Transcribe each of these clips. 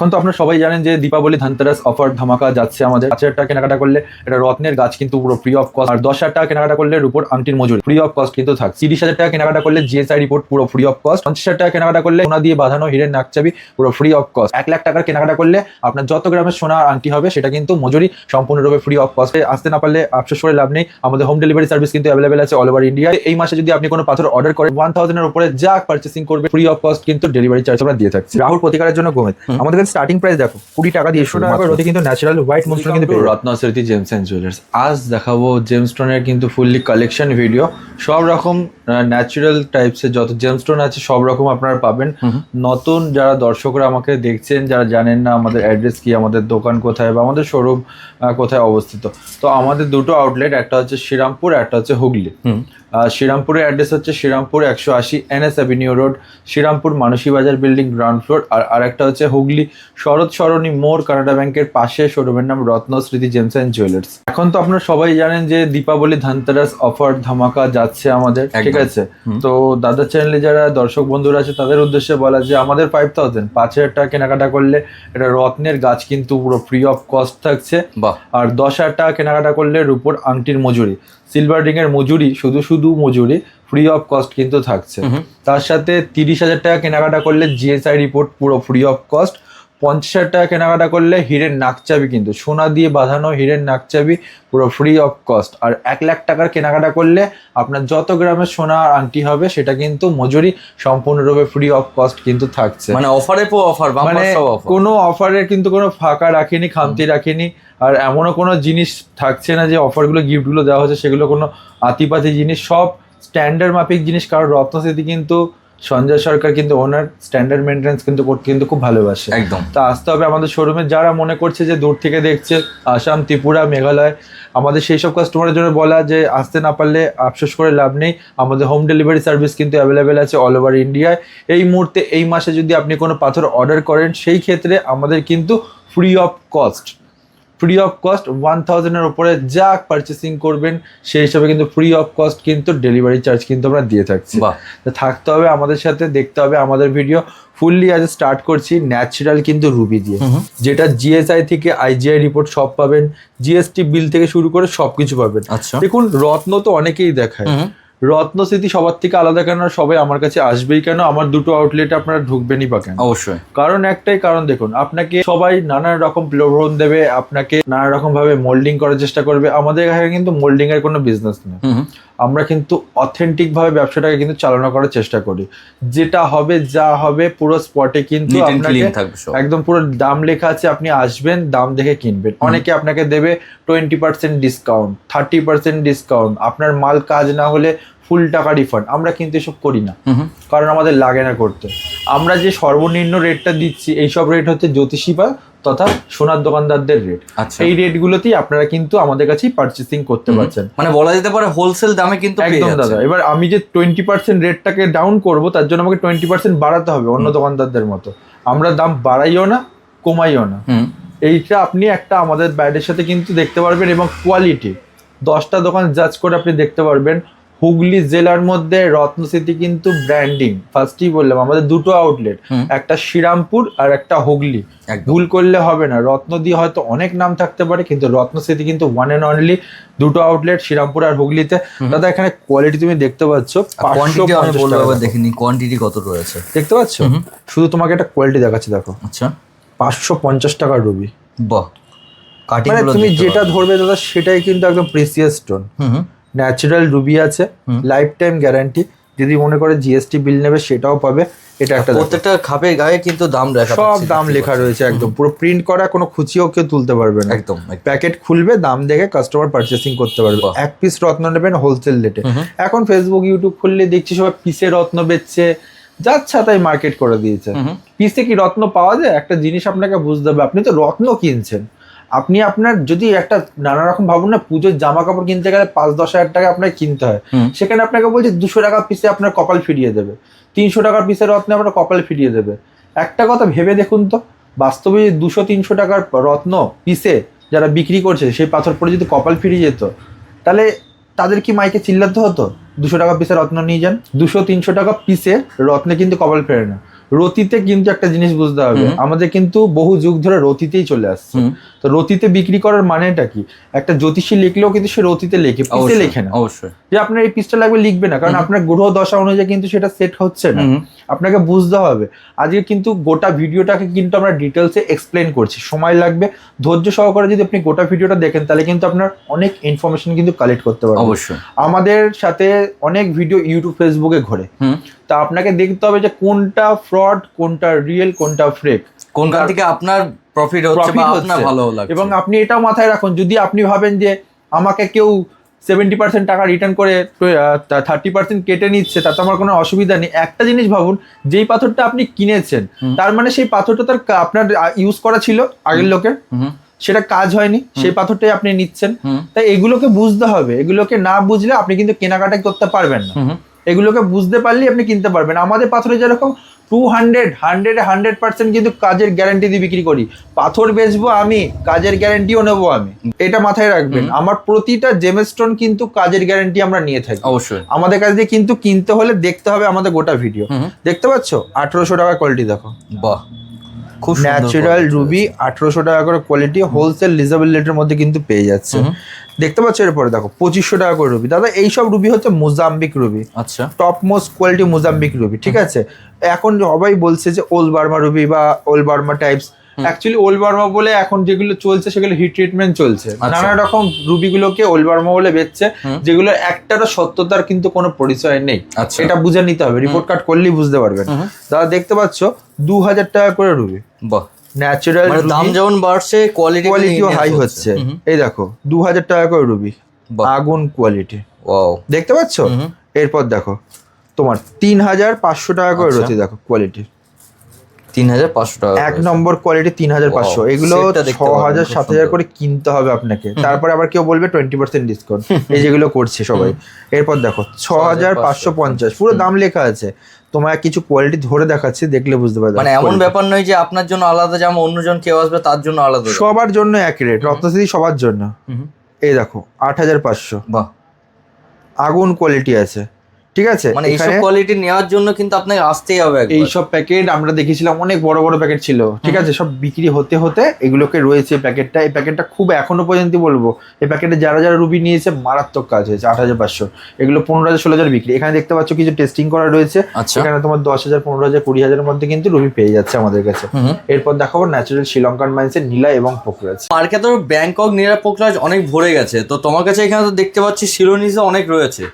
এখন তো আপনারা সবাই জানেন যে দীপাবলি ধানতেরাস অফার ধামাকা যাচ্ছে আমাদের। পাঁচ হাজার টাকা কেনাকাটা করলে এটা রত্নের গাছ কিন্তু পুরো ফ্রি অফ কস্ট আর দশ হাজার টাকা কেনাকাটা করলে রূপোর আংটির মজুরি। ফ্রি অফ কস্ট কিন্তু থাকছে তিরিশ হাজার টাকা কেনাকাটা করলে জিএসআই রিপোর্ট পুরো ফ্রি অফ কস্ট পঞ্চাশ হাজার টাকা কেনাকাটা করলে সোনা দিয়ে বাঁধানো হিরের নাকচাবি পুরো ফ্রি অফ কস্ট এক লাখ টাকার কেনাকাটা করলে আপনার যত গ্রামের সোনা আংটি হবে সেটা কিন্তু মজুরি সম্পূর্ণরূপে ফ্রি অফ কস্টে আসতে না পারলে আফসোস করে লাভ নেই। আমাদের হোম ডেলিভারি সার্ভিস কিন্তু অ্যাভেলেবেল আছে অল ওভার ইন্ডিয়া এই মাসে যদি আপনি কোনো পাথর অর্ডার করেন ওয়ান থাউজেন্ডের উপরে যা পার্চেসিং করবে ফ্রি অফ কস্ট কিন্তু ডেলিভারি চার্জ আমরা দিয়ে থাকছি। রাহুল প্রতিকারের জন্য গোমেদ আমাদের কাছে স্টার্টিং প্রাইস দেখো কুড়ি টাকা দিয়ে শুরু। টাকা রোদে কিন্তু ন্যাচারাল হোয়াইট মুসলিম কিন্তু রত্ন স্মৃতি জেমস অ্যান্ড জুয়েলার্স আজ দেখাবো জেমস্টোনের কিন্তু ফুললি কালেকশন ভিডিও সব রকম ন্যাচারাল টাইপসের যত জেমস্টোন আছে সব রকম আপনারা পাবেন। নতুন যারা দর্শকরা আমাকে দেখছেন যারা জানেন না আমাদের অ্যাড্রেস কি আমাদের দোকান কোথায় বা আমাদের শোরুম কোথায় অবস্থিত। তো আমাদের দুটো আউটলেট একটা হচ্ছে শ্রীরামপুর একটা হচ্ছে হুগলি। শ্রীরামপুরের অ্যাড্রেস হচ্ছে শ্রীরামপুর একশো আশি N S avenue road Serampore Manasi Bazar building ground floor আর আরেকটা হচ্ছে হুগলি শরৎ সরণী মোড় কানাডা ব্যাংকের পাশে শোরুমের নাম রত্ন স্মৃতি জেমস অ্যান্ড জুয়েলার্স। এখন তো আপনারা সবাই জানেন যে দীপাবলি ধানতেরাস অফার ধামাকা যাচ্ছে আমাদের ঠিক আছে? তো দাদা চ্যানেলে যারা দর্শক বন্ধুরা আছে তাদের উদ্দেশ্যে বলা যে আমাদের ফাইভ থাউজেন্ড পাঁচ হাজার টাকা কেনাকাটা করলে এটা রত্নের গাছ কিন্তু পুরো ফ্রি অফ কস্ট থাকছে। আর দশ হাজার টাকা কেনাকাটা করলে রুপোর আংটির মজুরি সিলভার রিং এর মজুরি শুধু শুধু মজুরি ফ্রি অফ কস্ট কিন্তু থাকছে। তার সাথে তিরিশ হাজার টাকা কেনাকাটা করলে জিএসআই রিপোর্ট পুরো ফ্রি অফ কস্ট পঞ্চাশ হাজার টাকা কেনাকাটা করলে হিরের নাকচাবি কিন্তু সোনা দিয়ে বাঁধানো হিরের নাকচাবি পুরো ফ্রি অফ কস্ট আর এক লাখ টাকার কেনাকাটা করলে আপনার যত গ্রামের সোনা আংটি হবে সেটা কিন্তু মজুরি সম্পূর্ণরূপে ফ্রি অফ কস্ট কিন্তু থাকছে। মানে অফারে পো অফার মানে অফার কোনো অফারের কিন্তু কোনো ফাঁকা রাখিনি খামতি রাখিনি আর এমনও কোনো জিনিস থাকছে না যে অফারগুলো গিফটগুলো দেওয়া হচ্ছে সেগুলো কোনো আতিপাতি জিনিস সব স্ট্যান্ডার্ড মাফিক জিনিস কারণ রত্নস্মৃতি কিন্তু সঞ্জয় সরকার কিন্তু ওনার স্ট্যান্ডার্ড মেনটেন্স কিন্তু করতে কিন্তু খুব ভালোবাসে। একদম। তা আসতে হবে আমাদের শোরুমে যারা মনে করছে যে দূর থেকে দেখছে আসাম ত্রিপুরা মেঘালয় আমাদের সেই সব কাস্টমারের জন্য বলা যে আসতে না পারলে আফসোস করে লাভ নেই। আমাদের হোম ডেলিভারি সার্ভিস কিন্তু অ্যাভেলেবেল আছে অল ওভার ইন্ডিয়ায় এই মুহূর্তে এই মাসে যদি আপনি কোনো পাথর অর্ডার করেন সেই ক্ষেত্রে আমাদের কিন্তু free of cost free of cost one থাউজেন্ডের উপরে যা পারচেসিং করবেন সেই হিসাবে কিন্তু ফ্রি অফ কস্ট কিন্তু ডেলিভারি চার্জ কিন্তু আমরা দিয়ে থাকছি। তো থাকতে হবে আমাদের সাথে দেখতে হবে আমাদের ভিডিও ফুললি আজ স্টার্ট করছি ন্যাচারাল কিন্তু রুবি দিয়ে। যেটা জিএসআই থেকে আইজিআই রিপোর্ট সব পাবেন জিএসটি বিল থেকে শুরু করে সবকিছু পাবেন। আচ্ছা। দেখুন রত্ন তো অনেকেই দেখায়। রত্ন স্মৃতি সবার থেকে আলাদা কেন? সবাই আমার কাছে আসবেই কেন? আমার দুটো আউটলেট আপনারা ঢুকবেনই বা কেন? অবশ্যই। কারণ একটাই কারণ দেখুন আপনাকে সবাই নানান রকম প্রলোভন দেবে আপনাকে নানা রকম ভাবে মোল্ডিং করার চেষ্টা করবে। আমাদের এখানে কিন্তু মোল্ডিং এর কোনো বিজনেস নেই। আমরা কিন্তু অথেন্টিক ভাবে ব্যবসাটাকে কিন্তু চালনা করার চেষ্টা করি। যেটা হবে যা হবে পুরো স্পটে কিন্তু আপনাকে একদম পুরো দাম লেখা আছে আপনি আসবেন দাম দেখে কিনবেন। অনেকে আপনাকে দেবে twenty percent discount thirty percent discount আপনার মাল কাজ না হলে ফুল টাকা রিফান্ড আমরা কিন্তু এসব করি না। কারণ আমাদের লাগে না করতে। আমরা যে সর্বনিম্ন রেটটা দিচ্ছি এইসব রেট হচ্ছে জ্যোতিষী বা তথা সোনার দোকানদারদের রেট আচ্ছা। এই রেটগুলোতেই আপনারা কিন্তু আমাদের কাছেই পারচেসিং করতে পারছেন। মানে বলা যেতে পারে হোলসেল দামে কিন্তু একদম দাদা এবার আমি যে টোয়েন্টি পার্সেন্ট রেটটাকে ডাউন করব তার জন্য আমাকে টোয়েন্টি পার্সেন্ট বাড়াতে হবে অন্য দোকানদারদের মতো। আমরা দাম বাড়াইও না কমাইও না। এইটা আপনি একটা আমাদের ব্যাডের সাথে কিন্তু দেখতে পারবেন এবং কোয়ালিটি দশটা দোকান জাজ করে আপনি দেখতে পারবেন হুগলি জেলার মধ্যে রত্নস্মৃতি কিন্তু ব্র্যান্ডিং ফার্স্টই বললাম আমাদের দুটো আউটলেট একটা শ্রীরামপুর আর একটা হুগলি। ভুল করলে হবে না। রত্ন দিয়ে হয়তো অনেক নাম থাকতে পারে কিন্তু রত্নস্মৃতি কিন্তু ওয়ান অ্যান্ড অনলি দুটো আউটলেট শ্রীরামপুর আর হুগলিতে। দাদা এখানে কোয়ালিটি তুমি দেখতে পাচ্ছ দেখিনি কোয়ান্টিটি কত রয়েছে? দেখতে পাচ্ছ? শুধু তোমাকে একটা কোয়ালিটি দেখাচ্ছি দেখো। আচ্ছা। পাঁচশো পঞ্চাশ টাকার রুবি বাহ। কাটিং মানে তুমি যেটা ধরবে দাদা সেটাই কিন্তু একদম প্রিসিয়াস স্টোন হুম হুম। ন্যাচারাল রুবি আছে লাইফ টাইম গ্যারান্টি যদি মনে করে জিএসটি বিল নেবে সেটাও পাবে। এটা একটা প্রত্যেকটা খাপের গায়ে কিন্তু দাম লেখা সব দাম লেখা রয়েছে একদম। পুরো প্রিন্ট করা কোনো খুচিও কেউ তুলতে পারবে না। একদম। প্যাকেট খুলবে দাম দেখে কাস্টমার পারচেসিং করতে পারবে। এক পিস রত্ন নেবেন হোলসেল রেটে। এখন ফেসবুক ইউটিউব খুললে দেখছি সবাই পিসে রত্ন বেচছে। যাচ্ছা তাই মার্কেট করে দিয়েছে। পিসে কি রত্ন পাওয়া যায়? একটা জিনিস আপনাকে বুঝতে হবে। আপনি তো রত্ন কিনছেন। আপনি আপনার যদি একটা নানা রকম ভাবুন না পুজোর জামা কাপড় কিনতে গেলে পাঁচ দশ হাজার টাকা আপনাকে কিনতে হয়। সেখানে আপনাকে বলছে দুশো টাকা পিসে আপনার কপাল ফিরিয়ে দেবে। তিনশো টাকার পিসের রত্নে আপনার কপাল ফিরিয়ে দেবে। একটা কথা ভেবে দেখুন তো বাস্তবে যে দুশো তিনশো টাকার রত্ন পিসে যারা বিক্রি করছে সেই পাথর পরে যদি কপাল ফিরিয়ে যেত তাহলে তাদের কি মাইকে চিল্লাতে হতো? দুশো টাকা পিসে রত্ন নিয়ে যান। দুশো তিনশো টাকা পিসে রত্নে কিন্তু কপাল ফেরে না। রতিতে কিন্তু একটা জিনিস বুঝতে হবে। আমাদের কিন্তু বহু যুগ ধরে রতিতেই চলে আসছে। তো রতিতে বিক্রি করার মানেটা কি? একটা জ্যোতিষী লিখলেও কিন্তু সে রতিতে লেখে পিসে লেখে না। অবশ্যই। যে আপনার এই পিসটা লাগবে লিখবে না কারণ আপনার গ্রহ দশা অনুযায়ী কিন্তু সেটা সেট হচ্ছে না। আপনাকে বুঝতে হবে। আজকে কিন্তু গোটা ভিডিওটাকে কিন্তু আমরা ডিটেলসে এক্সপ্লেন করছি। সময় লাগবে। ধৈর্য সহকারে যদি আপনি গোটা ভিডিওটা দেখেন তাহলে কিন্তু আপনার অনেক ইনফরমেশন কিন্তু কালেক্ট করতে পারবেন। অবশ্যই। আমাদের সাথে অনেক ভিডিও ইউটিউব ফেসবুকে ঘোরে। তা আপনাকে দেখতে হবে যে কোনটা ফ্রড কোনটা রিয়েল কোনটা ফ্রেক কোনখান থেকে আপনার প্রফিট হচ্ছে বা আপনার ভালো লাগছে। এবং আপনি এটাও মাথায় রাখুন যদি আপনি ভাবেন যে আমাকে কেউ সেভেন্টি পার্সেন্ট টাকা রিটার্ন করে থার্টি পার্সেন্ট কেটে নিচ্ছে তাতে আমার কোনো অসুবিধা নেই। একটা জিনিস ভাবুন যেই পাথরটা আপনি কিনেছেন তার মানে সেই পাথরটা তার আপনার ইউজ করা ছিল আগের লোকের। সেটা কাজ হয়নি সেই পাথরটাই আপনি নিচ্ছেন। তাই এগুলোকে বুঝতে হবে। এগুলোকে না বুঝলে আপনি কিন্তু কেনাকাটাই করতে পারবেন না। এগুলোকে বুঝতে পারলেই আপনি কিনতে পারবেন। আমাদের পাথরে যেরকম two hundred hundred hundred percent কিন্তু কাজের গ্যারান্টি দিয়ে বিক্রি করি। পাথর বেচবো আমি কাজের গ্যারান্টিও নেব আমি। এটা মাথায় রাখবেন। আমার প্রতিটা জেমেস্টোন কিন্তু কাজের গ্যারান্টি আমরা নিয়ে থাকি। অবশ্যই। আমাদের কাছ দিয়ে কিন্তু কিনতে হলে দেখতে হবে আমাদের গোটা ভিডিও দেখতে পাচ্ছ? আঠেরোশো টাকা কোয়ালিটি দেখো। বাহ। খুব ন্যাচারাল রুবি আঠেরোশো টাকা করে কোয়ালিটি হোলসেল রিজনেবল রেটের মধ্যে কিন্তু পেয়ে যাচ্ছে। দেখতে পাচ্ছ এরপরে দেখো পঁচিশশো টাকা করে রুবি দাদা এইসব রুবি হচ্ছে মোজাম্বিক রুবি আচ্ছা। Top most quality Mozambique ruby ঠিক আছে? এখন সবাই বলছে যে ওল বার্মা রুবি বা ওল বার্মা টাইপস অ্যাকচুয়ালি ওল বার্মা বলে এখন যেগুলো চলছে সেগুলো হিট ট্রিটমেন্ট চলছে। আচ্ছা। নানা রকম রুবিগুলোকে ওল বার্মা বলে বেচছে। যেগুলো একটারও সত্যতার কিন্তু কোনো পরিচয় নেই। আচ্ছা। এটা বুঝে নিতে হবে রিপোর্ট কার্ড করলেই বুঝতে পারবেন। দাদা দেখতে পাচ্ছ দু হাজার টাকা করে রুবি। বাহ। ন্যাচারাল মানে দাম যেমন বাড়ছে কোয়ালিটি কোয়ালিটিও হাই হচ্ছে। এই দেখো দু হাজার টাকা করে রুবি। আগুন কোয়ালিটি ওয়াও দেখতে পাচ্ছ? এরপর দেখো তোমার তিন হাজার পাঁচশো টাকা করে আচ্ছা। রয়েছে দেখো কোয়ালিটি তিন হাজার পাঁচশো টাকা এক নম্বর কোয়ালিটি তিন হাজার পাঁচশো এগুলো ছ হাজার সাত হাজার করে কিনতে হবে আপনাকে। তারপরে আবার কেউ বলবে টোয়েন্টি পার্সেন্ট ডিসকাউন্ট এই যেগুলো করছে সবাই। এরপর দেখো ছ হাজার পাঁচশো পঞ্চাশ। পুরো দাম লেখা আছে। তোমার কিছু কোয়ালিটি ধরে দেখাচ্ছি দেখলে বুঝতে পারবে মানে এমন ব্যাপার নয় যে আপনার জন্য আলাদা জামা অন্যজন কেউ আসবে তার জন্য আলাদা সবার জন্য এক রেট রত্নশ্রী সবার জন্য। এই দেখো আট হাজার পাঁচশো। বাহ। আগুন কোয়ালিটি আছে। ঠিক আছে? মানে এইসব কোয়ালিটি নেওয়ার জন্য কিন্তু আপনাকে আসতেই হবে একবার। এইসব প্যাকেট আমরা দেখেছিলাম অনেক বড় বড় প্যাকেট ছিল। ঠিক আছে? সব বিক্রি হতে হতে এগুলোকে রয়েছে প্যাকেটটা এই প্যাকেটটা খুব এখনও পর্যন্ত বলব এই প্যাকেটে যারা যারা রুবি নিয়েছে মারাত্মক কাজ হয়েছে আট হাজার পাঁচশো। এগুলো পনেরো হাজার ষোলো হাজার বিক্রি। এখানে দেখতে পাচ্ছ কিছু টেস্টিং করা রয়েছে। আচ্ছা। এখানে তোমার দশ হাজার পনেরো হাজার কুড়ি হাজারের মধ্যে কিন্তু রুবি পেয়ে যাচ্ছে আমাদের কাছে। এরপর দেখাবো ন্যাচারাল শ্রীলঙ্কান মাইন্সের নীলা এবং পোকরাজ মার্কেটে তো ব্যাংকক নিরাপকরাজ অনেক ভরে গেছে। তো তোমার কাছে এখানে তো দেখতে পাচ্ছি শিরোনিজে অনেক রয়েছে।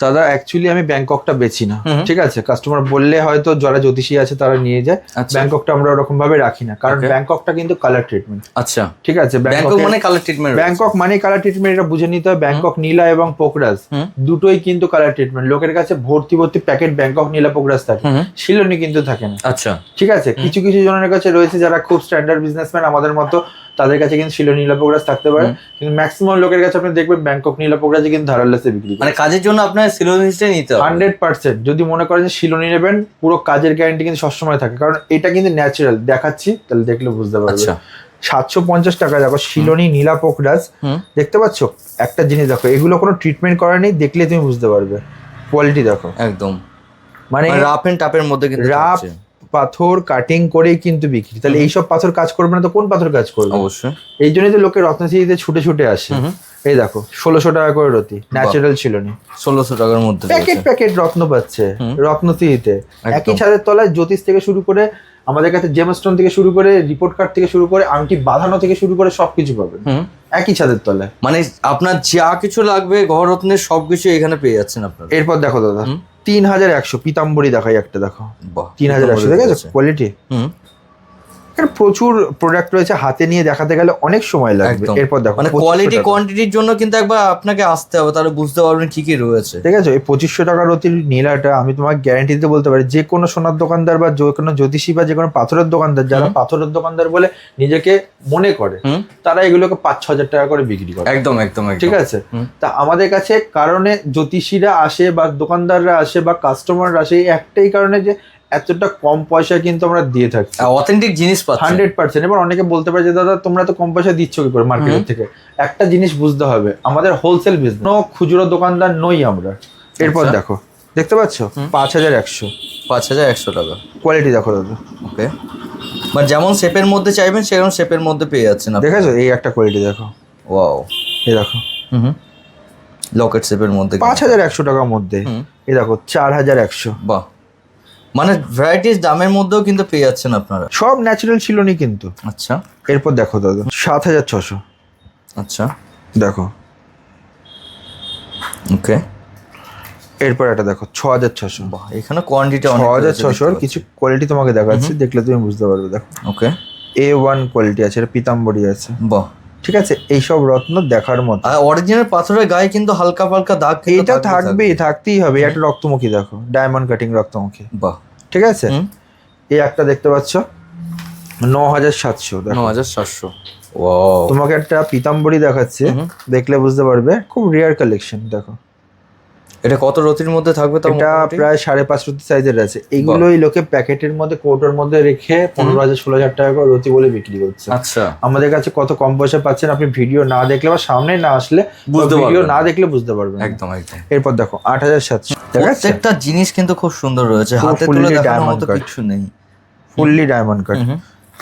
দাদা অ্যাকচুয়ালি আমি ব্যাংককটা বেছি না। ঠিক আছে? কাস্টমার বললে হয়তো যারা জ্যোতিষী আছে তারা নিয়ে যায়। আচ্ছা। ব্যাংককটা আমরা ওরকম ভাবে রাখি না। কারণ. ব্যাংককটা কিন্তু কালার ট্রিটমেন্ট আচ্ছা। ঠিক আছে? ব্যাংকক মানে কালার ট্রিটমেন্ট ব্যাংকক মানে কালার ট্রিটমেন্ট এটা বুঝে নিতে হয়। ব্যাংকক নীলা এবং পোকরাজ। দুটোই কিন্তু কালার ট্রিটমেন্ট লোকের কাছে ভর্তি ভর্তি প্যাকেট ব্যাংকক নীলা পোকরাজ থাকে। শিলনি কিন্তু থাকে না। আচ্ছা। ঠিক আছে? কিছু কিছু জনের কাছে রয়েছে যারা খুব স্ট্যান্ডার্ড বিজনেসম্যান আমাদের মতো তাদের কাছে কিন্তু শিলনি নীলা পোকরাজ থাকতে পারে। কিন্তু ম্যাক্সিমাম লোকের কাছে আপনি দেখবেন ব্যাংকক নীলা পোকরাজে কিন্তু ধারালেসে বিক্রি মানে কাজের জন্য আপনার শিরোনিজটাই নিতে হবে। Hundred percent. যদি মনে করেন যে শিলনি নেবেন পুরো কাজের গ্যারান্টি কিন্তু সবসময় থাকে। কারণ এটা কিন্তু ন্যাচারাল দেখাচ্ছি তাহলে দেখলে বুঝতে পারবে আচ্ছা। সাতশো পঞ্চাশ টাকা দেখো শিলনি নীলা পোকরাজ দেখতে পাচ্ছ? একটা জিনিস দেখো এগুলো কোনো ট্রিটমেন্ট করা নেই দেখলে তুমি বুঝতে পারবে। কোয়ালিটি দেখো। একদম। মানে রাফ এন্ড টাপের মধ্যে কিন্তু রাফ। পাথর কাটিং করেই কিন্তু বিক্রি। তাহলে এইসব পাথর কাজ করবে না তো কোন পাথর কাজ করবে? অবশ্যই। এই জন্যই তো লোকে রত্নশ্রীতে ছুটে ছুটে আসে। এই দেখো ষোলোশো টাকা করে রতি ন্যাচারাল ছিল নি। ষোলোশো টাকার মধ্যে প্যাকেট প্যাকেট রত্ন পাচ্ছে হুম। একই ছাদের তলায় জ্যোতিষ থেকে শুরু করে আমাদের কাছে জেমস্টোন থেকে শুরু করে রিপোর্ট কার্ড থেকে শুরু করে আংটি বাঁধানো থেকে শুরু করে সবকিছু পাবেন। একই ছাদের তলায়। মানে আপনার যা কিছু লাগবে ঘররত্নের সবকিছু এখানে পেয়ে যাচ্ছেন আপনার। এরপর দেখো দাদা। তিন হাজার একশো পিতাম্বরী দেখাই একটা দেখো। তিন হাজার একশো। দেখেছ? কোয়ালিটি এখানে প্রচুর প্রোডাক্ট রয়েছে হাতে নিয়ে দেখাতে গেলে অনেক সময় লাগবে। এরপর দেখো মানে কোয়ালিটি কোয়ান্টিটির জন্য কিন্তু একবার আপনাকে আসতে হবে তাহলে বুঝতে পারবেন কি কি রয়েছে। ঠিক আছে এই পঁচিশশো টাকার অতির নীলাটা আমি তোমাকে গ্যারান্টি দিতে বলতে পারি যে কোনো সোনার দোকানদার বা যে কোনো জ্যোতিষী বা যে কোনো পাথরের দোকানদার যারা পাথরের দোকানদার বলে নিজেকে মনে করে তারা এগুলোকে পাঁচ ছ হাজার টাকা করে বিক্রি করে। একদম একদম ঠিক আছে? তা আমাদের কাছে কারণে জ্যোতিষীরা আসে বা দোকানদাররা আসে বা কাস্টমাররা আসে একটাই কারণে যে এতটা কম পয়সা কিন্তু আমরা দিয়ে থাকি। অথেন্টিক জিনিস হান্ড্রেড পার্সেন্ট এবার অনেকে বলতে পারে যে দাদা তোমরা তো কম পয়সা দিচ্ছ কি করে মার্কেটের থেকে? একটা জিনিস বুঝতে হবে আমাদের হোলসেল বিজনেস কোনো খুচরো দোকানদার নই আমরা। এরপর আচ্ছা। দেখো দেখতে পাচ্ছ? পাঁচ হাজার একশো। পাঁচ হাজার একশো টাকা। কোয়ালিটি দেখো দাদা। ওকে। মানে যেমন শেপের মধ্যে চাইবেন সেরকম শেপের মধ্যে পেয়ে যাচ্ছেন আপনি। দেখেছ? এই একটা কোয়ালিটি দেখো। ওয়াও এই দেখো। হুম হুম। লকেট শেপের মধ্যে পাঁচ হাজার একশো টাকার মধ্যে। এই দেখো চার হাজার একশো। বাহ। মানে ভ্যারাইটিস দামের মধ্যেও কিন্তু পেয়ে যাচ্ছেন আপনারা। সব ন্যাচারাল ছিল নি কিন্তু। আচ্ছা। এরপর দেখো দাদা সাত হাজার ছশো। আচ্ছা। দেখো। ওকে। এরপর একটা দেখো ছ হাজার ছশো। বাহ এখানে কোয়ান্টিটি ছ অনেক হাজার ছশোর কিছু কোয়ালিটি তোমাকে দেখাচ্ছি দেখলে তুমি বুঝতে পারবে দেখো। ওকে। এ ওয়ান কোয়ালিটি আছে এটা পিতাম্বরী আছে। বাহ। ঠিক আছে এইসব রত্ন দেখার মতো। আর অরিজিনাল পাথরের গায়ে কিন্তু হালকা ফালকা দাগ এটা থাকবেই থাকতেই হবে একটা রক্তমুখী দেখো ডায়মন্ড কাটিং রক্তমুখী। বাহ। ঠিক আছে? এই একটা দেখতে পাচ্ছ। ন হাজার সাতশো ন হাজার সাতশো। তোমাকে একটা পিতাম্বরী দেখাচ্ছে। দেখলে বুঝতে পারবে। খুব রেয়ার কালেকশন দেখো। এটা কত রতির মধ্যে থাকবে তাও এটা প্রায় সাড়ে পাঁচ রতি সাইজের আছে। এইগুলোই লোকে প্যাকেটের মধ্যে কৌটোর মধ্যে রেখে পনেরো হাজার ষোলো হাজার টাকা করে রতি বলে বিক্রি করছে। আচ্ছা। আমাদের কাছে কত কম পয়সা পাচ্ছেন আপনি ভিডিও না দেখলে বা সামনে না আসলে বুঝতে ভিডিও না দেখলে বুঝতে পারবেন একদম একদম। এরপর দেখো আট হাজার সাতশো। প্রত্যেকটা জিনিস কিন্তু খুব সুন্দর রয়েছে। হাতে তুলে দেখানোর মতো কিছু নেই। Fully diamond cut.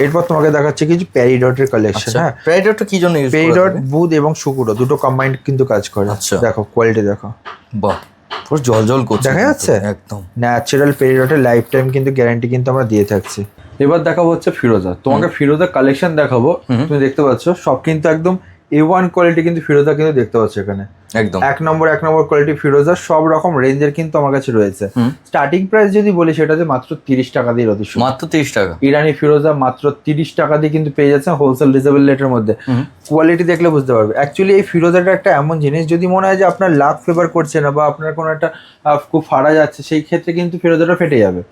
এরপর তোমাকে দেখাচ্ছে কিছু প্যারিডটের কালেকশন হ্যাঁ? প্রাইডারটা কি জন্য ইউজ পেরিডট বুধ এবং শুক্র দুটো কম্বাইন্ড কিন্তু কাজ করে। আচ্ছা। দেখো কোয়ালিটি দেখো। বাহ। পুরো জল জল করছে দেখা যাচ্ছে? একদম। ন্যাচারাল পেরিডটের লাইফ টাইম কিন্তু গ্যারান্টি কিন্তু আমরা দিয়ে থাকছি। এবার দেখাবো হচ্ছে ফিরোজা তোমাকে ফিরোজা কালেকশন দেখাবো। তুমি দেখতে পাচ্ছ সব কিন্তু একদম এ ওয়ান কোয়ালিটি কিন্তু ফিরোজা কিন্তু দেখতে পাচ্ছ এখানে। একদম। এক নম্বর এক নম্বর কোয়ালিটি ফিরোজা সব রকম রেঞ্জের কিন্তু আমার কাছে রয়েছে। স্টার্টিং প্রাইস যদি বলি সেটা হচ্ছে মাত্র তিরিশ টাকা দিয়ে রতি মাত্র তিরিশ টাকা। ইরানি ফিরোজা মাত্র তিরিশ টাকা দিয়ে কিন্তু পেয়ে যাচ্ছেন হোলসেল রিজনেবল রেটের মধ্যে। কোয়ালিটি দেখলে বুঝতে পারবে। অ্যাকচুয়ালি এই ফিরোজাটা একটা এমন জিনিস যদি মনে হয় যে আপনার লাভ ফেভার করছে না বা আপনার কোনো একটা খুব ফাড়া যাচ্ছে সেই ক্ষেত্রে কিন্তু ফিরোজাটা ফেটে যাবে।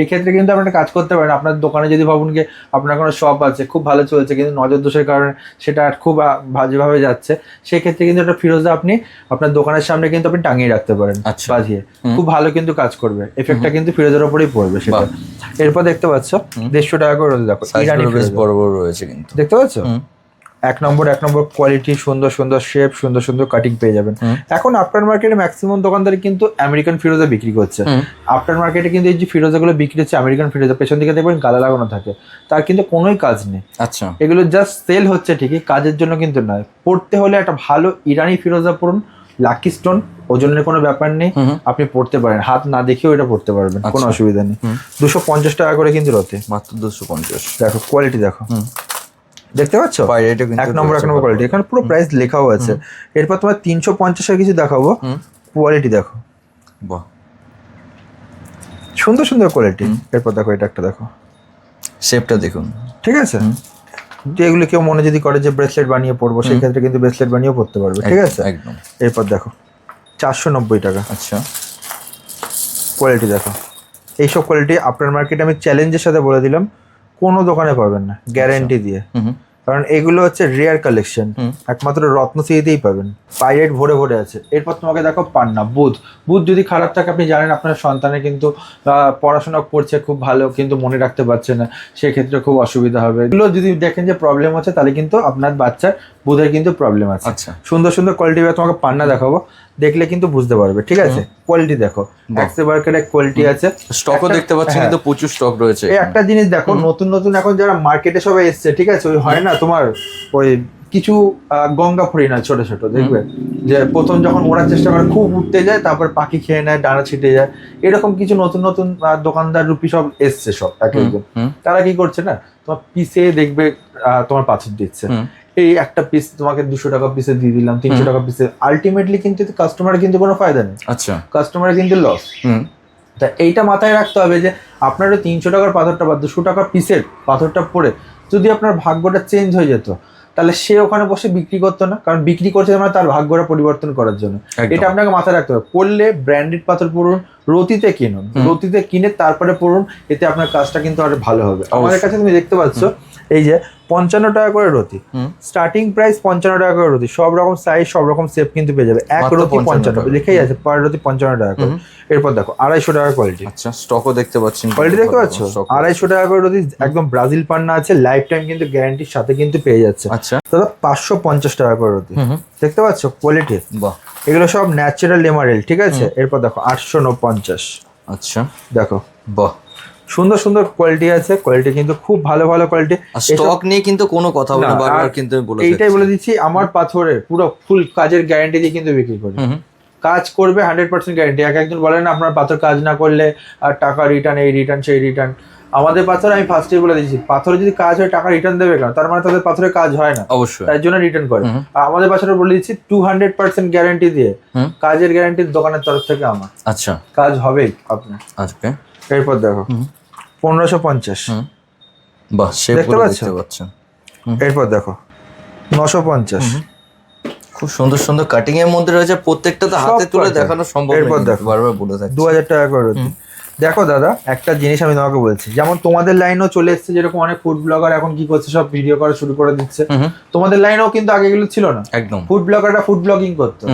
এই ক্ষেত্রে কিন্তু আপনি কাজ করতে পারেন। আপনার দোকানে যদি ভাবুন কি আপনার কোনো শপ আছে খুব ভালো চলছে কিন্তু নজর দোষের কারণে সেটা খুব বাজেভাবে যাচ্ছে সেই ক্ষেত্রে কিন্তু একটা ফিরোজা আপনি আপনার দোকানের সামনে কিন্তু আপনি টাঙিয়ে রাখতে পারেন আচ্ছা। বাজিয়ে খুব ভালো কিন্তু কাজ করবে। এফেক্টটা কিন্তু ফিরোজের উপরেই পড়বে সেটা। এরপর দেখতে পাচ্ছ দেড়শো টাকা করে দেখো ইরানি বড় বড় রয়েছে কিন্তু। দেখতে পাচ্ছ? এক নম্বর এক নম্বর কোয়ালিটি সুন্দর সুন্দর শেপ সুন্দর সুন্দর কাটিং পেয়ে যাবেন। এখন আফটার মার্কেটে ম্যাক্সিমাম দোকানদারি কিন্তু আমেরিকান ফিরোজা বিক্রি করছে। আফটার মার্কেটে কিন্তু এই যে ফিরোজাগুলো বিক্রি হচ্ছে আমেরিকান ফিরোজা পেছন দিকে দেখবেন গালা লাগানো থাকে। তার কিন্তু কোনোই কাজ নেই। আচ্ছা। এগুলো জাস্ট সেল হচ্ছে ঠিকই কাজের জন্য কিন্তু নয়। পড়তে হলে একটা ভালো ইরানি ফিরোজা পড়ুন লাকি স্টোন ওজনের কোনো ব্যাপার নেই। আপনি পড়তে পারেন। হাত না দেখেও এটা পড়তে পারবেন কোনো আচ্ছা। অসুবিধা নেই। দুশো পঞ্চাশ টাকা করে কিন্তু রতে মাত্র দুশো পঞ্চাশ। দেখো কোয়ালিটি দেখো। দেখতে পাচ্ছ? এক নম্বর এক নম্বর কোয়ালিটি এখানে পুরো প্রাইস লেখাও আছে। এরপর তোমার তিনশো পঞ্চাশের কিছু দেখাবো। কোয়ালিটি দেখো। বাহ। সুন্দর সুন্দর কোয়ালিটি এরপর দেখো এটা একটা দেখো। শেপটা দেখুন। ঠিক আছে? এগুলো কেউ মনে যদি করে যে ব্রেসলেট বানিয়ে পরবো সেই ক্ষেত্রে কিন্তু ব্রেসলেট বানিয়েও পড়তে পারবে। ঠিক আছে? একদম। এরপর দেখো চারশো নব্বই টাকা। আচ্ছা। কোয়ালিটি দেখো। এইসব কোয়ালিটি আপনার মার্কেটে আমি চ্যালেঞ্জের সাথে বলে দিলাম। কোনো দোকানে পাবেন না গ্যারেন্টি দিয়ে। হুম হুম। কারণ এগুলো হচ্ছে রেয়ার কালেকশন। একমাত্র রত্নশ্রীতেই পাবেন। পাইরেট ভরে ভরে আছে। এরপর তোমাকে দেখো পান্না বুধ। বুধ যদি খারাপ থাকে আপনি জানেন আপনার সন্তানের কিন্তু পড়াশোনা করছে খুব ভালো কিন্তু মনে রাখতে পারছে না সেক্ষেত্রে খুব অসুবিধা হবে। এগুলো যদি দেখেন যে প্রবলেম হচ্ছে তাহলে কিন্তু আপনার বাচ্চার বুধের কিন্তু প্রবলেম আছে। আচ্ছা। সুন্দর সুন্দর কোয়ালিটি তোমাকে পান্না দেখাবো। দেখলে কিন্তু বুঝতে পারবে ঠিক আছে? কোয়ালিটি দেখো। অ্যাক্সে বার্কের কোয়ালিটি আছে। স্টকও দেখতে পাচ্ছি হ্যাঁ। কিন্তু প্রচুর স্টক রয়েছে। এই একটা জিনিস দেখো নতুন নতুন এখন যারা মার্কেটে সবাই এসছে ঠিক আছে? ওই হয় না তোমার ওই কিছু গঙ্গা ফড়ি না ছোট ছোট দেখবে? যে প্রথম যখন ওড়ার চেষ্টা করে খুব উঠতে যায় তারপর পাখি খেয়ে নেয় ডানা ছিটে যায়। এরকম কিছু নতুন নতুন দোকানদার রুপি সব এসছে সব তারা কি করছে না? তোমার পিসে দেখবে আহ, তোমার পাথর দিচ্ছে। এই একটা পিস তোমাকে দুশো টাকা পিসে দিয়ে দিলাম তিনশো টাকা পিসে আলটিমেটলি কিন্তু কাস্টমারের কিন্তু কোনো ফায়দা নেই। আচ্ছা। কাস্টমারের কিন্তু লস হুম। তা এইটা মাথায় রাখতে হবে যে আপনার ওই তিনশো টাকার পাথরটা বা দুশো টাকার পিসের পাথরটা পড়ে যদি আপনার ভাগ্যটা চেঞ্জ হয়ে যেত তাহলে সে ওখানে বসে বিক্রি করতো না। কারণ বিক্রি করছে মানে তার ভাগ্যটা পরিবর্তন করার জন্য। এটা আপনাকে মাথায় রাখতে হবে। পড়লে ব্র্যান্ডেড পাথর পড়ুন রতিতে কিনুন। রতিতে কিনে তারপরে পড়ুন এতে আপনার কাজটা কিন্তু আরও ভালো হবে। আমাদের কাছে তুমি দেখতে পাচ্ছ এই যে পঞ্চান্ন টাকা করে রতি। হুম। স্টার্টিং প্রাইস পঞ্চান্ন টাকা করে রতি। সব রকম সাইজ সব রকম শেপ কিন্তু পেয়ে যাবে। এক রতি পঞ্চান্ন টাকা। লিখেই আছে পার রতি পঞ্চান্ন টাকা করে। এরপর দেখো আড়াইশো টাকা কোয়ালিটি আচ্ছা স্টকও দেখতে পাচ্ছি কোয়ালিটি দেখতে পাচ্ছ? আড়াইশো টাকা করে যদি একদম ব্রাজিল পান্না আছে লাইফ টাইম কিন্তু গ্যারান্টির সাথে কিন্তু পেয়ে যাচ্ছে। আচ্ছা। দাদা পাঁচশো পঞ্চাশ টাকা করে রতি। দেখতে পাচ্ছ? কোয়ালিটি বাহ। এগুলো সব ন্যাচারাল এমারেল ঠিক আছে? এরপর দেখো আটশো পঞ্চাশ আচ্ছা। দেখো। বাহ। সুন্দর সুন্দর কোয়ালিটি আছে। কোয়ালিটি কিন্তু খুব ভালো ভালো কোয়ালিটি স্টক নিয়ে কিন্তু কোনো কথা বলে বারবার কিন্তু আমি বলে এইটাই বলে দিচ্ছি আমার পাথরের পুরো ফুল কাজের গ্যারান্টি দিয়ে কিন্তু বিক্রি করি। কাজ করবে হান্ড্রেড পার্সেন্ট গ্যারান্টি এক একজন বলে না আপনার পাথর কাজ না করলে আর টাকা রিটার্ন এই রিটার্ন সেই রিটার্ন আমাদের পাথরে আমি ফার্স্টে বলে দিচ্ছি পাথরে যদি কাজ হয় টাকা রিটার্ন দেবে কেন? তার মানে তাদের পাথরে কাজ হয় না। অবশ্যই। তার জন্য রিটার্ন করে। আর আমাদের পাথরে বলে দিচ্ছি টু হান্ড্রেড পার্সেন্ট গ্যারান্টি দিয়ে কাজের গ্যারান্টি দোকানের তরফ থেকে আমার। আচ্ছা। কাজ হবেই আপনার। আজকে? এরপর দেখো। পনেরোশো পঞ্চাশ। বাহ দেখতে পাচ্ছেন। এরপর দেখো নশো পঞ্চাশ। খুব সুন্দর সুন্দর কাটিং এর মধ্যে রয়েছে প্রত্যেকটা তো হাতে তুলে দেখানো সম্ভব এরপর দেখো। বারবার বলে থাকছি। দু হাজার টাকা করে। দেখো দাদা একটা জিনিস আমি তোমাকে বলছি। যেমন তোমাদের লাইনও চলে এসছে যেরকম অনেক ফুড ব্লগার এখন কি করছে সব ভিডিও করা শুরু করে দিচ্ছে। তোমাদের লাইনও কিন্তু আগে এগুলো ছিল না। একদম। ফুড ব্লগাররা ফুড ব্লগিং করতো।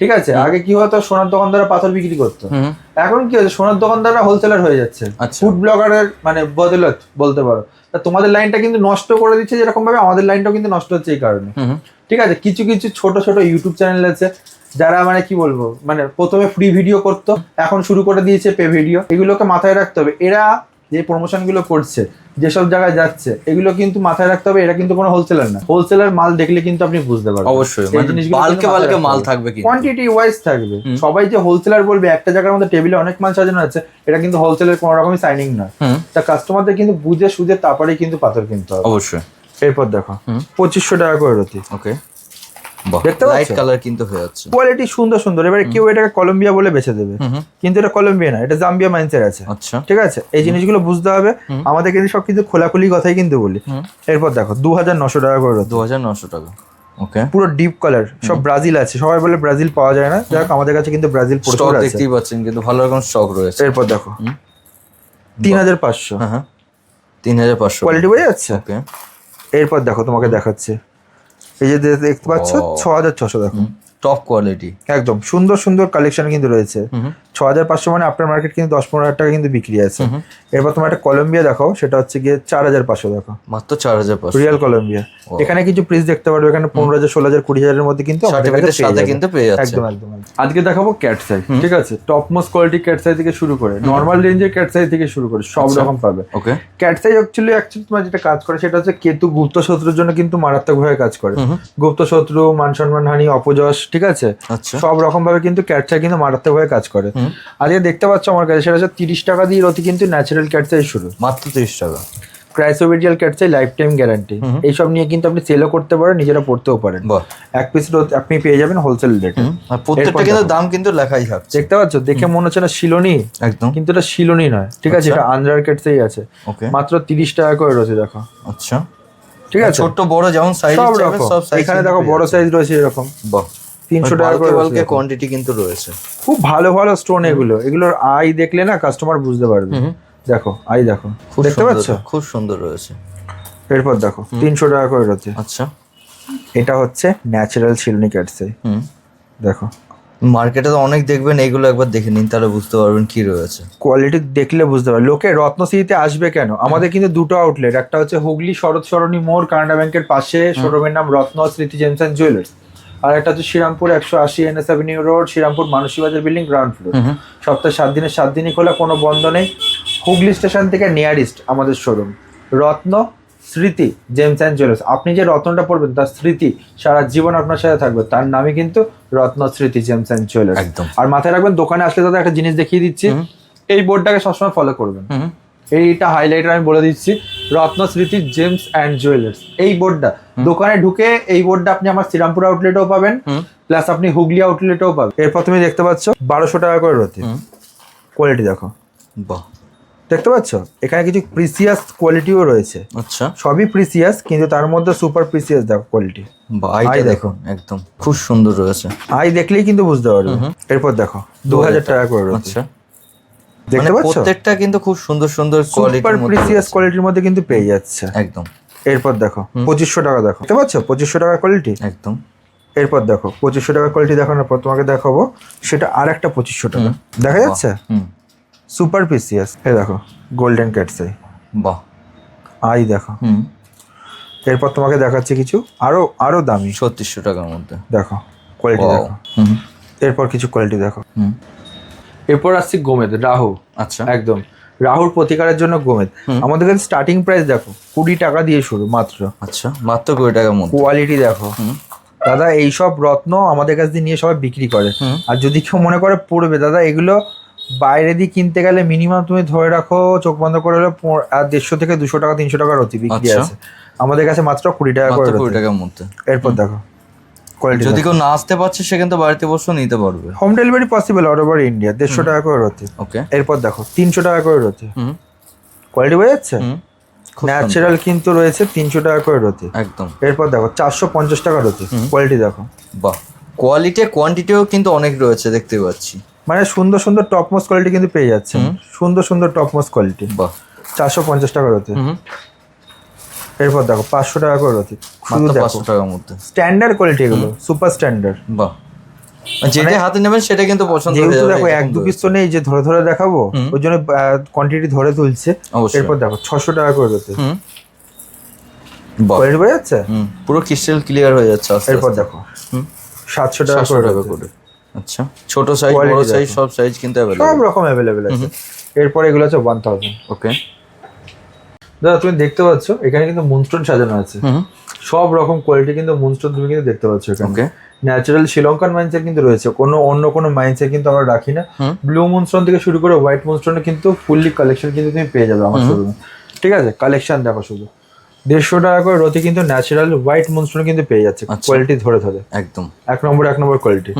ঠিক আছে? আগে কি হতো? সোনার দোকানদাররা পাথর বিক্রি করতো। এখন কি হচ্ছে সোনার দোকানদাররা হোলসেলার হয়ে যাচ্ছে। আচ্ছা। ফুড ব্লগারের মানে বদলত বলতে পারো। তা তোমাদের লাইনটা কিন্তু নষ্ট করে দিচ্ছে যেরকম ভাবে আমাদের লাইনটাও কিন্তু নষ্ট হচ্ছে এই কারণে। ঠিক আছে? কিছু কিছু ছোট ছোট ইউটিউব চ্যানেল আছে যারা মানে কি বলব? মানে প্রথমে ফ্রি ভিডিও করতো এখন শুরু করে দিয়েছে পে ভিডিও এগুলোকে মাথায় রাখতে হবে। এরা যে প্রমোশনগুলো করছে যেসব জায়গায় যাচ্ছে এগুলো কিন্তু মাথায় রাখতে হবে এটা কিন্তু কোনো হোলসেলার না। হোলসেলার মাল দেখলে কিন্তু আপনি বুঝতে পারবেন। অবশ্যই এই মানে বালকে বালকে মাল থাকবে কিন্তু। কোয়ান্টিটি ওয়াইজ থাকবে। সবাই যে হোলসেলার বলবে একটা জায়গার মধ্যে টেবিলে অনেক মাল সাজানো আছে এটা কিন্তু হোলসেলের কোনো রকমই সাইনিং না তা কাস্টমারদের কিন্তু বুঝে সুঝে তারপরেই কিন্তু পাথর কিনতে হবে। অবশ্যই। এরপর দেখো পঁচিশশো টাকা করে রতি। ওকে দেখতে লাইট কালার কিন্তু হয়ে যাচ্ছে। কোয়ালিটি সুন্দর সুন্দর। এবারে কেউ এটাকে কলম্বিয়া বলে বেছে দেবে। কিন্তু এটা কলম্বিয়া না এটা জাম্বিয়া মাইন্সের আছে। আচ্ছা। ঠিক আছে? এই জিনিসগুলো বুঝতে হবে। আমাদের কিন্তু সব কিছু খোলাখুলি কথাই কিন্তু বলি। এরপর দেখো দু হাজার নশো টাকা করে। দু হাজার নশো টাকা। ওকে পুরো ডিপ কালার সব ব্রাজিল আছে। সবাই বলে ব্রাজিল পাওয়া যায় না। যাই হোক, আমাদের কাছে কিন্তু ব্রাজিল প্রচুর আছে। দেখতেই পাচ্ছেন কিন্তু ভালো রকম স্টক রয়েছে। এরপর দেখো। তিন হাজার পাঁচশো। হ্যাঁ হ্যাঁ। তিন হাজার পাঁচশো। কোয়ালিটি বোঝা যাচ্ছে? ওকে এরপর দেখো তোমাকে দেখাচ্ছে। এই যে দেখতে পাচ্ছ ছ হাজার ছশো দেখো। টপ কোয়ালিটি একদম সুন্দর সুন্দর কালেকশন কিন্তু রয়েছে। ছ হাজার পাঁচশো মানে আপনার মার্কেট কিন্তু দশ পনেরো হাজার টাকা কিন্তু বিক্রি আছে। এরপর তোমার একটা কলম্বিয়া দেখাও সেটা হচ্ছে গিয়ে চার হাজার পাঁচশো দেখো মাত্র চার হাজার পাঁচশো। রিয়েল কলম্বিয়া এখানে কিছু প্রিস দেখতে পারবে এখানে পনেরো হাজার ষোলো হাজার কুড়ি হাজারের মধ্যে কিন্তু। কিন্তু পেয়ে যাচ্ছে। একদম একদম। আজকে দেখাবো ক্যাট সাই ঠিক আছে? টপ মোস্ট কোয়ালিটি ক্যাট সাই থেকে শুরু করে নর্মাল রেঞ্জের ক্যাট সাই থেকে শুরু করে সব আচ্ছা। রকম পাবে। Okay cat's eye actually actually তোমার যেটা কাজ করে সেটা হচ্ছে কেতু গুপ্ত শত্রুর জন্য কিন্তু মারাত্মকভাবে কাজ করে। গুপ্ত শত্রু মান সম্মান হানি অপযশ ঠিক আছে? আচ্ছা। সব রকম ভাবে কিন্তু ক্যাট চাই কিন্তু মারাত্মকভাবে কাজ করে। আজকে দেখতে পাচ্ছ আমার কাছে সেটা হচ্ছে তিরিশ টাকা দিয়ে রতি কিন্তু ন্যাচারাল ক্যাট চাই শুরু। মাত্র তিরিশ টাকা। ক্রাইসোভেডিয়াল cat's eye life time guarantee এইসব নিয়ে কিন্তু আপনি সেলও করতে পারেন নিজেরা পড়তেও পারেন। এক পিস আপনি পেয়ে যাবেন হোলসেল রেটে প্রত্যেকটা কিন্তু দাম কিন্তু লেখাই থাকছে। দেখতে পাচ্ছ? দেখে মনে হচ্ছে না শিলনি। একদম। কিন্তু এটা শিলনি নয়। ঠিক আছে আচ্ছা। এটা আন্ডার ক্যাটসেই আছে। ওকে। মাত্র তিরিশ টাকা করে রয়েছে দেখো। আচ্ছা। ঠিক আছে? ছোট বড় যেমন সাইজ সব রকম। সব সাইজ এখানে দেখো বড় সাইজ রয়েছে এরকম। বাহ। তিনশো টাকা করে বালকে কোয়ান্টিটি কিন্তু রয়েছে। খুব ভালো ভালো স্টোন এগুলো। এগুলোর আই দেখলে না কাস্টমার বুঝতে পারবে। দেখো আই দেখো। দেখতে পাচ্ছ? খুব সুন্দর রয়েছে। এরপর দেখো তিনশো টাকা করে রয়েছে আচ্ছা। এটা হচ্ছে ন্যাচারাল শিলনি ক্যাটসে দেখো। মার্কেটে তো অনেক দেখবেন এগুলো একবার দেখে নিন তাহলে বুঝতে পারবেন কি রয়েছে। কোয়ালিটি দেখলে বুঝতে পারবেন। লোকে রত্নশ্রীতে আসবে কেন? আমাদের কিন্তু দুটো আউটলেট একটা হচ্ছে হুগলি শরৎ সরণী মোড় কানাডা ব্যাংকের পাশে শোরুমের নাম রত্ন স্মৃতি জেমস অ্যান্ড জুয়েলার্স আর একটা হচ্ছে শ্রীরামপুর একশো আশি N S avenue road Shrirampur Mansi Bazar building ground floor সপ্তাহে সাত দিনের সাত দিনই খোলা কোনো বন্ধ নেই। হুগলি স্টেশন থেকে নিয়ারিস্ট আমাদের showroom Ratna Smriti gems and jewellers আপনি যে রত্নটা পড়বেন তার স্মৃতি সারা জীবন আপনার সাথে থাকবে। তার নামই কিন্তু রত্ন স্মৃতি জেমস অ্যান্ড জুয়েলার্স একদম। আর মাথায় রাখবেন দোকানে আসলে দাদা একটা জিনিস দেখিয়ে দিচ্ছি। এই বোর্ডটাকে সবসময় ফলো করবেন। এইটা হাইলাইটার আমি বলে দিচ্ছি। রত্ন স্মৃতি জেমস অ্যান্ড জুয়েলার্স এই বোর্ডটা দোকানে ঢুকে এই বোর্ডটা আপনি আমার শ্রীরামপুর আউটলেটেও পাবেন। প্লাস আপনি হুগলি আউটলেটেও পাবেন। এরপর তুমি দেখতে পাচ্ছ বারোশো টাকা করে রতি। কোয়ালিটি দেখো। বাহ। দেখতে পাচ্ছ? এখানে কিছু প্রিসিয়াস কোয়ালিটিও রয়েছে। আচ্ছা। সবই প্রিসিয়াস কিন্তু তার মধ্যে সুপার প্রিসিয়াস দেখো কোয়ালিটি আই দেখো। একদম খুব সুন্দর রয়েছে। আই দেখলেই কিন্তু বুঝতে পারবে। এরপর দেখো দু হাজার টাকা করে রয়েছে আচ্ছা। দেখতে মানে পাচ্ছ? প্রত্যেকটা কিন্তু খুব সুন্দর সুন্দর সুপার প্রিসিয়াস কোয়ালিটির মধ্যে কিন্তু পেয়ে যাচ্ছে। একদম। এরপর দেখো পঁচিশশো টাকা দেখো। দেখতে পাচ্ছ? পঁচিশশো টাকা কোয়ালিটি একদম। এরপর দেখো পঁচিশশো টাকা কোয়ালিটি দেখানোর পর তোমাকে দেখাবো সেটা আর একটা পঁচিশশো টাকা। দেখা যাচ্ছে? সুপার পিসিয়াস এই দেখো গোল্ডেন ক্যাটসাই বাহ। আই দেখো। এরপর তোমাকে দেখাচ্ছে কিছু আরও আরও দামি। ছত্রিশশো টাকার মধ্যে। দেখো কোয়ালিটি দেখো। এরপর কিছু কোয়ালিটি দেখো। এরপর আসছি গোমেদ রাহু। আচ্ছা। একদম। রাহুর প্রতিকারের জন্য গোমেদ। আমাদের কাছে স্টার্টিং প্রাইস দেখো কুড়ি টাকা দিয়ে শুরু মাত্র। আচ্ছা মাত্র কুড়ি টাকার মধ্যে। কোয়ালিটি দেখো। দাদা এইসব রত্ন আমাদের কাছ দিয়ে নিয়ে সবাই বিক্রি করে। আর যদি কেউ মনে করে পড়বে দাদা এগুলো বাইরে দিয়ে কিনতে গেলে মিনিমাম তুমি ধরে রাখো চোখ বন্ধ করে হলে দেড়শো থেকে দুশো টাকা তিনশো টাকার অতি বিক্রি আচ্ছা। আছে। আমাদের কাছে মাত্র কুড়ি টাকা করে কুড়ি টাকার মধ্যে। এরপর দেখো। যদি কেউ না আসতে পারছে সে কিন্তু বাড়িতে বসেও নিতে পারবে। Home delivery possible all over India দেড়শো টাকা করে রতে ওকে এরপর দেখো তিনশো টাকা করে রতি হুম। কোয়ালিটি বোঝা যাচ্ছে? ন্যাচারাল কিন্তু রয়েছে তিনশো টাকা করে রতি একদম। এরপর দেখো চারশো পঞ্চাশ টাকা রতি। কোয়ালিটি দেখো। বাহ। কোয়ালিটি কোয়ান্টিটিও কিন্তু অনেক রয়েছে দেখতে পাচ্ছি। মানে সুন্দর সুন্দর টপ মোস্ট কোয়ালিটি কিন্তু পেয়ে যাচ্ছে। সুন্দর সুন্দর টপ মোস্ট কোয়ালিটি বাহ। চারশো পঞ্চাশ টাকা রতি হুম। এরপর দেখো পাঁচশো টাকা করে রতি শুধু পাঁচশো টাকার মধ্যে। স্ট্যান্ডার্ড কোয়ালিটি এগুলো সুপার স্ট্যান্ডার্ড বাহ। যেটা হাতে নেবেন সেটা কিন্তু পছন্দ হয়ে মানে যেহেতু দেখো এক দু পিস। তো নেই যে ধরে ধরে দেখাবো ওই জন্য কোয়ান্টিটি ধরে তুলছে। এরপর দেখো ছশো টাকা করে বাহ। কোয়ালিটি বোঝা যাচ্ছে? পুরো ক্রিস্টাল ক্লিয়ার হয়ে যাচ্ছে এরপর দেখো হুম। সাতশো টাকা করে টাকা করে। আচ্ছা ছোট সাইজ বড় সাইজ সব সাইজ কিন্তু সব রকম অ্যাভেলেবেল আছে। এরপর এগুলো হচ্ছে ওয়ান থাউজেন্ড ওকে দাদা তুমি দেখতে পাচ্ছ এখানে কিন্তু মুনস্টোন সাজানো আছে। সব রকম কোয়ালিটি কিন্তু মুনস্টোন তুমি কিন্তু দেখতে পাচ্ছ এখানে। ন্যাচারাল শ্রীলঙ্কান মাইন্সের কিন্তু রয়েছে। কোনো অন্য কোনো মাইন্সের কিন্তু আমরা রাখি না। ব্লু মুনস্টোন থেকে শুরু করে হোয়াইট মুনস্টোনে কিন্তু ফুললি কালেকশন কিন্তু তুমি পেয়ে যাবে আমার। শোরুমে ঠিক আছে? কালেকশন দেখো শুধু। দেড়শো টাকা করে রতি কিন্তু ন্যাচারাল হোয়াইট মুনস্টোন কিন্তু পেয়ে যাচ্ছে। আচ্ছা। কোয়ালিটি ধরে ধরে। একদম। এক নম্বর এক নম্বর কোয়ালিটি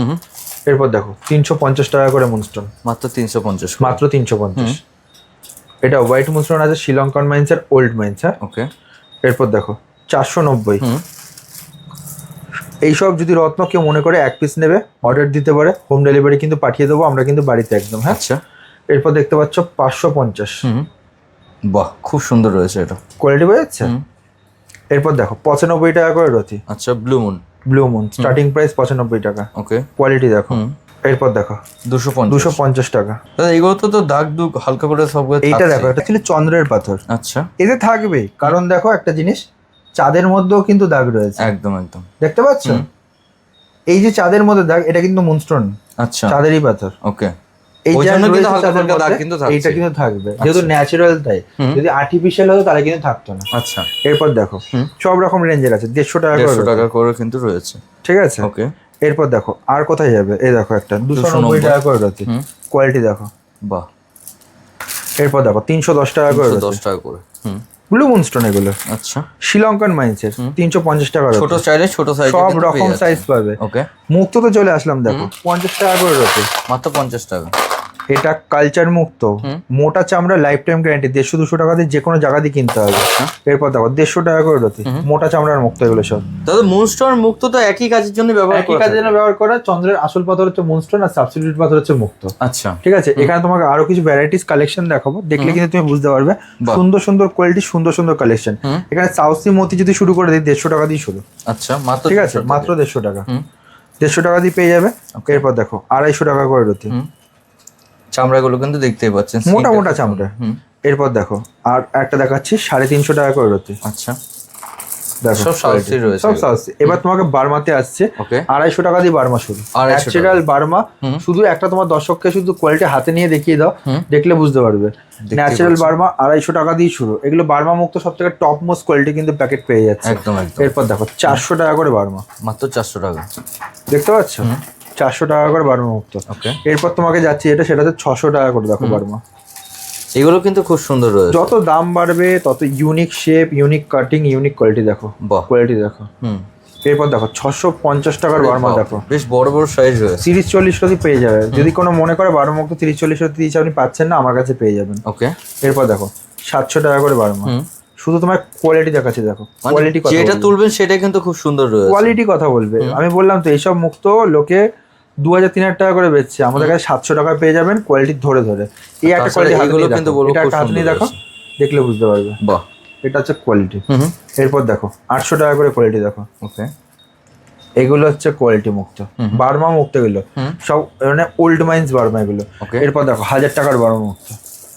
এরপর দেখো তিনশো পঞ্চাশ টাকা করে মুনস্টোন মাত্র তিনশো পঞ্চাশ মাত্র তিনশো পঞ্চাশ। এটা হোয়াইট মুনস্টোন আছে শ্রীলঙ্কান মাইন্সের ওল্ড মাইন্স হ্যাঁ? ওকে এরপর দেখো চারশো নব্বই। এইসব যদি রত্ন কেউ মনে করে এক পিস নেবে অর্ডার দিতে পারে হোম ডেলিভারি কিন্তু পাঠিয়ে দেবো আমরা কিন্তু বাড়িতে একদম হ্যাঁ? আচ্ছা। এরপর দেখতে পাচ্ছ পাঁচশো পঞ্চাশ। বাহ খুব সুন্দর রয়েছে এটা। কোয়ালিটি বোঝা যাচ্ছে? এরপর দেখো পঁচানব্বই টাকা করে রতি আচ্ছা blue moon blue moon starting price পঁচানব্বই টাকা। ওকে কোয়ালিটি দেখো। এরপর দেখো। দুশো দুশো পঞ্চাশ টাকা। দাদা এগুলো তো তো দাগ দুগ হালকা করে সব এইটা দেখো এটা ছিল চন্দ্রের পাথর। আচ্ছা। এতে থাকবেই কারণ দেখো একটা জিনিস চাঁদের মধ্যেও কিন্তু দাগ রয়েছে। একদম একদম। দেখতে পাচ্ছ? এই যে চাঁদের মধ্যে দাগ এটা কিন্তু মুনস্টোন। আচ্ছা। চাঁদেরই পাথর। ওকে। এই জন্য কিন্তু হালকা হালকা দাগ মধ্যে, কিন্তু থাকবে। যেহেতু ন্যাচারাল তাই। যদি আর্টিফিশিয়াল হতো তাহলে কিন্তু থাকতো না। আচ্ছা। এরপর দেখো সব রকম রেঞ্জের আছে। দেড়শো টাকা করে দেড়শো টাকা করে কিন্তু রয়েছে। ঠিক আছে? ওকে। এরপর দেখো আর কোথায় যাবে? এই দেখো একটা দুশো নব্বই টাকা করে রয়েছে কোয়ালিটি দেখো। বাহ। এরপর দেখো তিনশো দশ টাকা করে দশ টাকা করে হুম। ব্লু মুনস্টোন এগুলো। আচ্ছা। শ্রীলঙ্কান মাইন্সের তিনশো পঞ্চাশ টাকা ছোট সাইজে ছোট সাইজ সব রকম সাইজ পাবে। ওকে মুক্ত তো চলে আসলাম দেখো পঞ্চাশ টাকা করে রয়েছে মাত্র পঞ্চাশ টাকা। এটা কালচার মুক্ত। মোটা চামড়া লাইফ টাইম গ্যারান্টি দেড়শো দুশো টাকা দিয়ে যে কোনো জায়গা দিয়ে কিনতে হবে। আচ্ছা। এরপর দেখো দেড়শো টাকা করে রয়েছে মোটা চামড়ার মুক্ত এগুলো সব। দাদা মুনস্টোন মুক্ত তো একই কাজের জন্য ব্যবহার একই কাজের জন্য ব্যবহার করা। চন্দ্রের আসল পাথর হচ্ছে মুনস্টোন আর সাবস্টিটিউট পাথর হচ্ছে মুক্ত। আচ্ছা। ঠিক আছে? এখানে তোমাকে আরও কিছু ভ্যারাইটিস কালেকশন দেখাবো। দেখলে কিন্তু তুমি বুঝতে পারবে। সুন্দর সুন্দর কোয়ালিটি সুন্দর সুন্দর কালেকশন এখানে সাউসি মতি যদি শুরু করে দিই দেড়শো টাকা দিয়ে শুরু। আচ্ছা মাত্র ঠিক আছে? মাত্র দেড়শো টাকা। দেড়শো টাকা দিয়ে পেয়ে যাবে। এরপর দেখো আড়াইশো টাকা করে রতি। চামড়াগুলো কিন্তু দেখতেই পাচ্ছেন মোটা মোটা চামড়া। এরপর দেখো আর একটা দেখাচ্ছি সাড়ে তিনশো টাকা করে রতি আচ্ছা। সব রয়েছে সব এবার তোমাকে বার্মাতে আসছে আড়াইশো টাকা দিয়ে বার্মা শুরু। 250 টাকা। Natural Burma. শুধু একটা তোমার দর্শককে শুধু কোয়ালিটি হাতে নিয়ে দেখিয়ে দাও দেখলে বুঝতে পারবে। ন্যাচারাল। বার্মা আড়াইশো টাকা দিয়ে শুরু। এগুলো বার্মা মুক্ত সব থেকে টপ মোস্ট কোয়ালিটি কিন্তু প্যাকেট পেয়ে যাচ্ছে। একদম একদম। এরপর দেখো চারশো টাকা করে বার্মা। মাত্র চারশো টাকা। দেখতে পাচ্ছ? চারশো টাকা করে বার্মা মুক্ত। ওকে এরপর তোমাকে যাচ্ছি এটা সেটা হচ্ছে ছশো টাকা করে দেখো বার্মা। এগুলো কিন্তু খুব সুন্দর রয়েছে। যত দাম বাড়বে তত unique shape unique cutting unique quality দেখো। কোয়ালিটি দেখো। হুম। এরপর দেখো ছশো পঞ্চাশ টাকার বার্মা দেখো। বেশ বড় বড় সাইজ রয়েছে। তিরিশ চল্লিশ রতি পেয়ে যাবে। যদি কোনো মনে করে বারো মুক্ত তিরিশ চল্লিশ রতি দিয়েছে আপনি পাচ্ছেন না আমার কাছে পেয়ে যাবেন। ওকে এরপর দেখো সাতশো টাকা করে বারো মাস হুম। শুধু তোমার কোয়ালিটি দেখাচ্ছে দেখো। মানে কোয়ালিটি যেটা তুলবেন সেটা কিন্তু খুব সুন্দর রয়েছে। কোয়ালিটি কথা বলবে। আমি বললাম তো এইসব মুক্ত লোকে দু হাজার তিন হাজার টাকা করে বেচছে। আমাদের কাছে সাতশো টাকা পেয়ে যাবেন কোয়ালিটি ধরে ধরে। এই একটা কোয়ালিটি এগুলো কিন্তু বলব এটা হাত নিয়ে দেখো দেখলে বুঝতে পারবে। বাহ। এটা হচ্ছে কোয়ালিটি এরপর দেখো আটশো টাকা করে কোয়ালিটি দেখো। ওকে। এগুলো হচ্ছে কোয়ালিটি মুক্ত। বার্মা মুক্ত এগুলো। সব মানে ওল্ড মাইন্স বার্মা এগুলো। ওকে। এরপর দেখো হাজার টাকার বার্মা মুক্ত।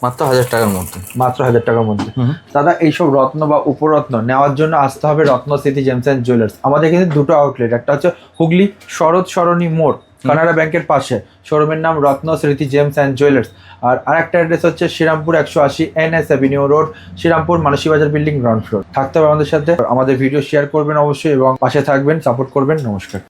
মাত্র হাজার টাকার মধ্যে। মাত্র হাজার টাকার মধ্যে। দাদা এইসব রত্ন বা উপরত্ন নেওয়ার জন্য আসতে হবে Ratna City Gems and Jewellers. আমাদের কিন্তু দুটো আউটলেট একটা হচ্ছে হুগলি শরৎ সরণী মোড় কানাডা ব্যাংকের পাশে। শোরুমের নাম রত্ন স্মৃতি জেমস অ্যান্ড জুয়েলার্স। আর আরেকটা অ্যাড্রেস হচ্ছে শ্রীরামপুর একশো আশি N S avenue road, Shrirampur Mansi Bazar building, ground floor. থাকতে হবে আমাদের সাথে। আমাদের ভিডিও শেয়ার করবেন অবশ্যই এবং পাশে থাকবেন, সাপোর্ট করবেন। নমস্কার।